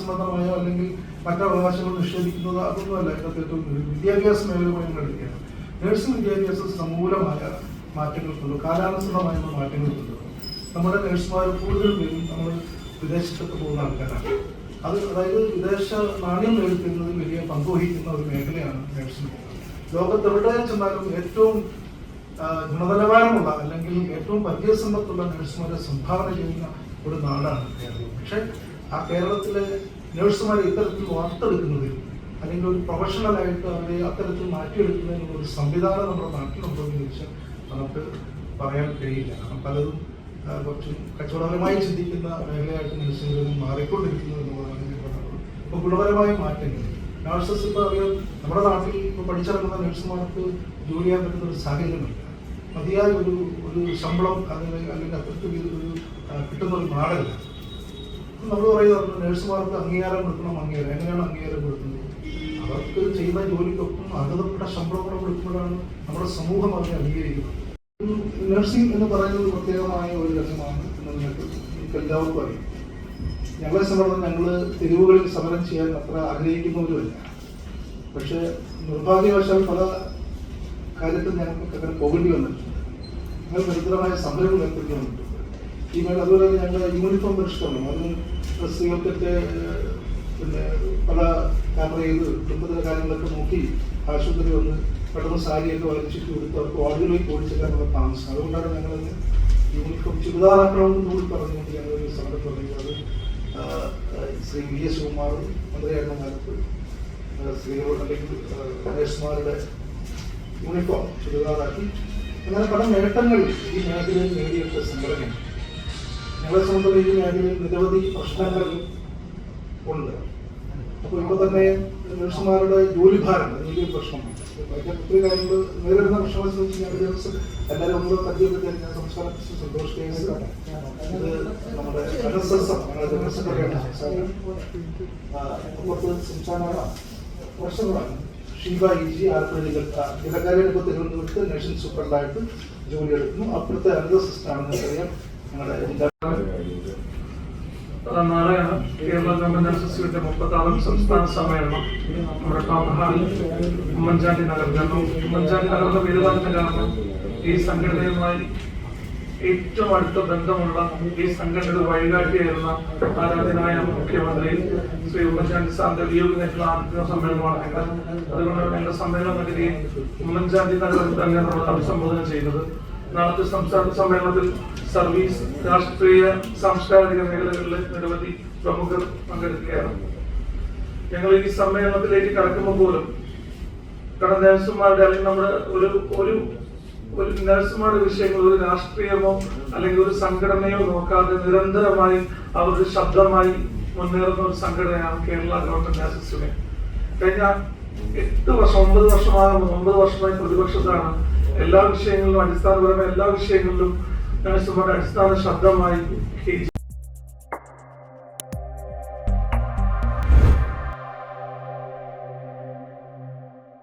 സംബന്ധമായ അല്ലെങ്കിൽ മറ്റു അവകാശങ്ങൾ നിഷേധിക്കുന്നത് അതൊന്നുമല്ല ഇന്നത്തെ ഏറ്റവും വിദ്യാഭ്യാസ മേഖലയുമായി ഞങ്ങൾ എടുക്കുകയാണ് നഴ്സിംഗ് വിദ്യാഭ്യാസം സമൂലമായ മാറ്റങ്ങൾ കൊണ്ടു കാലാനുസൃതമായ മാറ്റങ്ങൾ നമ്മുടെ നഴ്സുമാർ കൂടുതൽ പേരും നമ്മൾ വിദേശത്തൊക്കെ പോകുന്ന ആൾക്കാരാണ്. അത് അതായത് വിദേശ നാണ്യം നേടിത്തരുന്നതിൽ വലിയ പങ്കുവഹിക്കുന്ന ഒരു മേഖലയാണ് നഴ്സിംഗ്. ലോകത്തെവിടെ ചെന്നാലും ഏറ്റവും ഗുണനിലവാരമുള്ള അല്ലെങ്കിൽ ഏറ്റവും പരിചയസമ്പത്തുള്ള നഴ്സുമാരെ സംഭാവന ചെയ്യുന്ന ഒരു നാടാണ് കേരളം. പക്ഷേ ആ കേരളത്തിലെ നേഴ്സുമാർ ഇത്തരത്തിൽ വാർത്തെടുക്കുന്നതിൽ അല്ലെങ്കിൽ ഒരു പ്രൊഫഷണലായിട്ട് അവരെ അത്തരത്തിൽ മാറ്റിയെടുക്കുന്നതിനുള്ള ഒരു സംവിധാനം നമ്മുടെ നാട്ടിലുണ്ടോ എന്ന് ചോദിച്ചാൽ നമുക്ക് പറയാൻ കഴിയില്ല. കാരണം പലതും കുറച്ച് കച്ചവടപരമായി ചിന്തിക്കുന്ന മേഖലയായിട്ട് നഴ്സുകളിൽ മാറിക്കൊണ്ടിരിക്കുന്നു എന്നുള്ളതാണ് ഞാൻ പറഞ്ഞത് ഇപ്പോൾ ഗുണപരമായ മാറ്റങ്ങൾ. നഴ്സസ് ഇപ്പോൾ അറിയാം നമ്മുടെ നാട്ടിൽ ഇപ്പോൾ പഠിച്ചിറങ്ങുന്ന നഴ്സുമാർക്ക് ജോലി ചെയ്യാൻ പറ്റുന്ന ഒരു സാഹചര്യമില്ല. മതിയായ ഒരു ഒരു ശമ്പളം അല്ലെങ്കിൽ അല്ലെങ്കിൽ അത്തരത്തിൽ ഒരു കിട്ടുന്ന ഒരു നാടല്ല. നമ്മൾ പറയുന്നത് നഴ്സുമാർക്ക് അംഗീകാരം കൊടുക്കണം അംഗീകാരം. എങ്ങനെയാണ് അംഗീകാരം കൊടുക്കുന്നത്? അവർക്ക് ചെയ്യുന്ന ജോലിക്കൊപ്പം അർഹതപ്പെട്ട ശമ്പളം കൂടെ കൊടുക്കുമ്പോഴാണ് നമ്മുടെ സമൂഹം അവരെ അംഗീകരിക്കുന്നത്. നഴ്സിംഗ് എന്ന് പറയുന്നത് പ്രത്യേകമായ ഒരു രസമാണ് എന്ന് നിങ്ങൾക്ക് എല്ലാവർക്കും അറിയാം. ഞങ്ങളെ സംബന്ധിച്ച് ഞങ്ങൾ തെരുവുകളിൽ സമരം ചെയ്യാൻ അത്ര ആഗ്രഹിക്കുന്നവരുമല്ല. പക്ഷേ നിർഭാഗ്യവശാൽ പല കാര്യത്തിൽ ഞങ്ങൾക്ക് അങ്ങനെ പോകേണ്ടി വന്നിട്ടുണ്ട്. ഞങ്ങൾ നിരന്തരമായ സമരങ്ങൾ ഏർപ്പെടുത്തി വന്നിട്ടുണ്ട് ഈ അതുപോലെ തന്നെ ഞങ്ങളുടെ യൂണിഫോം പരിഷ്കരണം. അത് ഡ്രസ്സുകൾക്കൊക്കെ പിന്നെ പല ക്യാമറ ചെയ്ത് കുടുംബത്തിലെ കാര്യങ്ങളൊക്കെ നോക്കി ആശുപത്രി വന്ന് പെട്ടെന്ന് സാരിയൊക്കെ വലിച്ചിട്ട് കൊടുത്ത് അവർക്ക് വാർഡുകളിലേക്ക് ഓടിച്ചേക്കാനുള്ള താമസം. അതുകൊണ്ടാണ് ഞങ്ങളത് യൂണിഫോം ചുരിദാറാക്കണമെന്ന് കൂടി പറഞ്ഞുകൊണ്ട് ഞങ്ങൾ ഒരു സമരം ആ, ശ്രീ വി എസ് കുമാർ മന്ത്രിയായിരുന്ന കാലത്ത് സ്ത്രീകളോട് അല്ലെങ്കിൽ നഴ്സുമാരുടെ യൂണിഫോം ചുരിദാറാക്കി. അങ്ങനെ പല നേട്ടങ്ങൾ ഈ മേഖലയിൽ നേടിയെടുത്ത സംഘടനയാണ്. ഞങ്ങളെ സംബന്ധിച്ച് ഈ നിരവധി പ്രശ്നങ്ങൾ ഉണ്ട്. അപ്പോൾ ഇപ്പോൾ തന്നെ നഴ്സുമാരുടെ ജോലിഭാരം വലിയ പ്രശ്നമാണ്. ഒത്തിരി കാര്യങ്ങൾ നേരിടുന്ന പ്രശ്നങ്ങളെ സംബന്ധിച്ച് ഞാൻ ദിവസം എല്ലാവരും ഒന്നുകൂടെ തന്നെ ഞാൻ സംസ്ഥാന സന്തോഷ് കെ എസ് ഇത് നമ്മുടെ എസ് ഞങ്ങളുടെ ജനറൽ സെക്രട്ടറിയാണ് സംസ്ഥാനം പ്രശ്നങ്ങളാണ് ഷീബ ഇ ജി ആലപ്പുഴ ഇടക്കാരെ ഇപ്പോൾ തിരുവനന്തപുരത്ത് നേഷൻ സൂപ്രണ്ടായിട്ട് ജോലി എടുക്കുന്നു. അപ്പുറത്തെ അനന്ത അറിയാം. നാളെയാണ് കേരള ഗവൺമെന്റ് അസോസിയേറ്റ് മുപ്പത്താറും സംസ്ഥാന സമ്മേളനം. നമ്മുടെ ടൗൺ ഹാളിൽ ഉമ്മൻചാണ്ടി നഗർ കാരണം ഉമ്മൻചാണ്ടി നഗറിന്റെ പേരുതാനത്തിന് കാരണം ഈ സംഘടനയുമായി ഏറ്റവും അടുത്ത ബന്ധമുള്ള ഈ സംഘടനയുടെ വഴികാട്ടിയായിരുന്ന ആരാധനായ മുഖ്യമന്ത്രി ശ്രീ ഉമ്മൻചാണ്ടി സാറിന്റെ വിയോഗത്തിനുള്ള ആദ്യ സമ്മേളനമാണ് ഞങ്ങൾ. അതുകൊണ്ടാണ് ഞങ്ങളുടെ സമ്മേളനം നഗരിയെ ഉമ്മൻചാണ്ടി നഗറിൽ തന്നെ നമ്മൾ അഭിസംബോധന ചെയ്തത് നാളത്തെ സംസ്ഥാന സമ്മേളനത്തിൽ സർവീസ് രാഷ്ട്രീയ സാംസ്കാരിക മേഖലകളിലെ നിരവധി പ്രമുഖർ പങ്കെടുക്കുകയാണ്. ഞങ്ങൾ ഈ സമ്മേളനത്തിലേക്ക് കടക്കുമ്പോൾ പോലും കാരണം നഴ്സുമാരുടെ അല്ലെങ്കിൽ നമ്മുടെ ഒരു ഒരു ഒരു നഴ്സുമാരുടെ വിഷയങ്ങൾ ഒരു രാഷ്ട്രീയമോ അല്ലെങ്കിൽ ഒരു സംഘടനയോ നോക്കാതെ നിരന്തരമായി അവരുടെ ശബ്ദമായി മുന്നേറുന്ന ഒരു സംഘടനയാണ് കേരള ഗവൺമെന്റ് നേഴ്സസ് കഴിഞ്ഞ എട്ട് വർഷം ഒമ്പത് വർഷമായി ഒമ്പത് വർഷമായി പ്രതിപക്ഷത്താണ് എല്ലാ വിഷയങ്ങളിലും അടിസ്ഥാനപരമായ എല്ലാ വിഷയങ്ങളിലും നഴ്സുമാരുടെ അടിസ്ഥാന ശബ്ദമായി